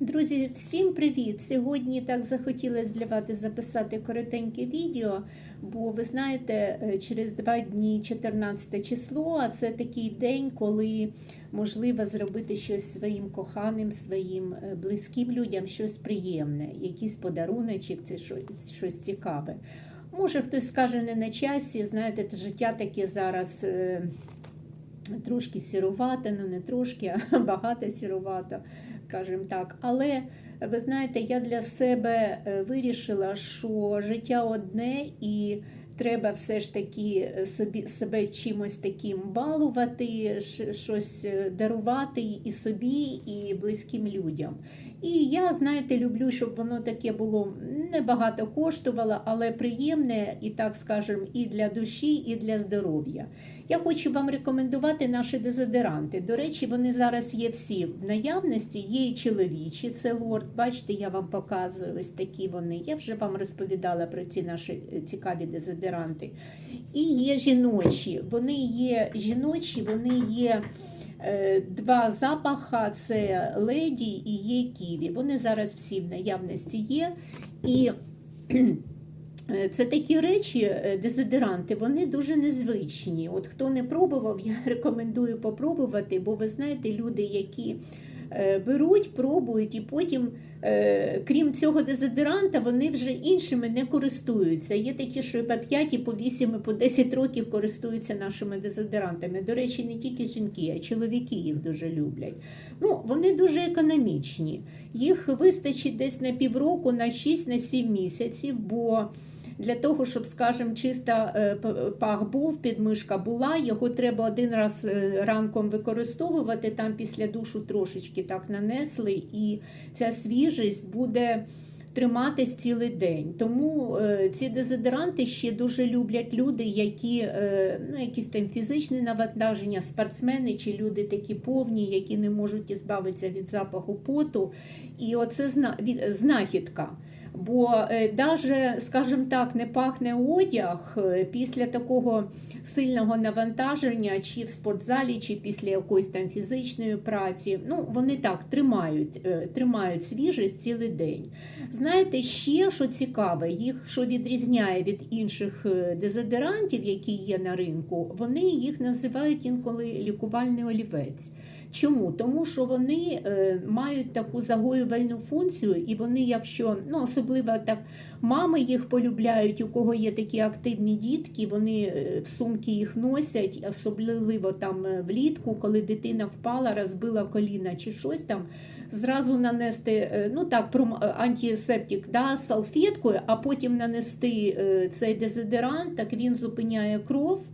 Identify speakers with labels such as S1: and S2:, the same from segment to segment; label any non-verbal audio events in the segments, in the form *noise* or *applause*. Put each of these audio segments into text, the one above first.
S1: Друзі, всім привіт! Сьогодні так захотілося для вас записати коротеньке відео, бо ви знаєте, е, через два дні 14 число, а це такий день, коли можливо зробити щось своїм коханим, своїм е, близьким людям, щось приємне, якийсь подаруночок, це щось, щось цікаве. Може, хтось скаже не на часі, знаєте, те життя таке зараз. Е, Трошки сірувате, ну не трошки, а *laughs* багато сірувато, скажімо так. Але ви знаєте, я для себе е, вирішила, що життя одне і треба все ж таки собі себе чимось таким балувати, щось е, дарувати і собі, і близьким людям. І я, знаєте, люблю, щоб воно таке було небагато коштувало, але приємне, і так скажемо, і для душі, і для здоров'я. Я хочу вам рекомендувати наші дезодоранти. До речі, вони зараз є всі в наявності. Є і чоловічі, це лорд. Бачите, я вам показую ось такі вони. Я вже вам розповідала про ці наші е, цікаві дезодоранти. І є жіночі. Вони є жіночі, вони є. Е, Два запаха це леді і є ківі. Вони зараз всі в наявності є. І Е, Це такі речі, е, дезодоранти, вони дуже незвичні. От хто не пробував, *laughs* я рекомендую попробувати, бо ви знаєте, люди, які беруть, пробують, і потім, е, крім цього дезодоранта, вони вже іншими не користуються. Є такі, що по 5, і по 8, і по 10 років користуються нашими дезодорантами. До речі, не тільки жінки, а чоловіки їх дуже люблять. Ну, вони дуже економічні. Їх вистачить десь на півроку, на 6-7 місяців, бо для того, щоб, скажімо, чиста е, пах був, підмишка була, його треба один раз е, ранком використовувати, там після душу трошечки так нанесли, і ця свіжість буде триматись цілий день. Тому е, ці дезодоранти ще дуже люблять люди, які ну, якісь там фізичні навантаження, спортсмени чи люди такі повні, які не можуть збавитися від запаху поту. І оце знахідка. Бо е, даже, скажімо так, не пахне одяг е, після такого сильного навантаження, чи в спортзалі, чи після якоїсь там фізичної праці. Ну, вони так тримають, е, тримають свіжість цілий день. Знаєте, ще що цікаве, їх що відрізняє від інших е, дезодорантів, які є на ринку, вони їх називають інколи лікувальний олівець. Чому? Тому що вони е, мають таку загоювальну функцію, і вони, якщо ну особливо так мами їх полюбляють, у кого є такі активні дітки, вони е, в сумки їх носять, особливо там е, влітку, коли дитина впала, розбила коліна чи щось там. Зразу нанести ну так, антисептик да, салфеткою, а потім нанести цей дезодорант, так він зупиняє кров.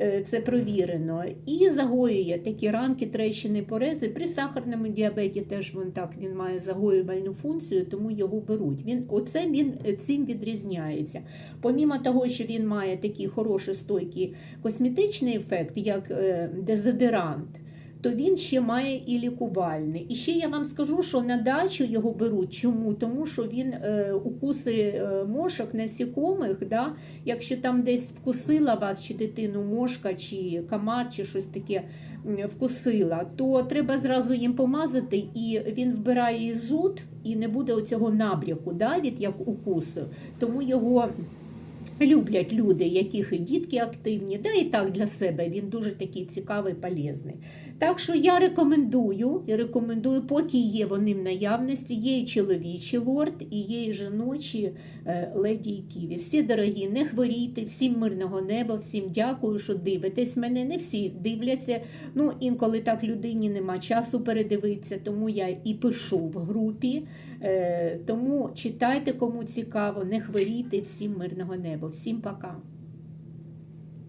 S1: Е, Це провірено і загоює такі ранки, трещини, порези. При сахарному діабеті теж він так він має загоювальну функцію, тому його беруть. Він оце він е, цим відрізняється. Помімо того, що він має такий хороший стойкий косметичний ефект, як е, дезодорант. То він ще має і лікувальний. І ще я вам скажу, що на дачу його беруть. Чому? Тому що він е, укуси е, мошок, насікомих, да? якщо там десь вкусила вас, чи дитину мошка, чи комар, чи щось таке вкусила, то треба зразу їм помазати, і він вбирає зуд, і не буде оцього набряку да, від як укусу. Тому його. Люблять люди, яких і дітки активні, да і так для себе він дуже такий цікавий, полезний. Так що я рекомендую, рекомендую, поки є вони в наявності, є і чоловічі лорд, і є і жіночі е, леді і ківі. Всі дорогі, не хворійте, всім мирного неба, всім дякую, що дивитесь мене. Не всі дивляться. Ну, інколи так людині нема часу передивитися, тому я і пишу в групі. Е, Тому читайте, кому цікаво, не хворійте, всім мирного неба. Всім пока.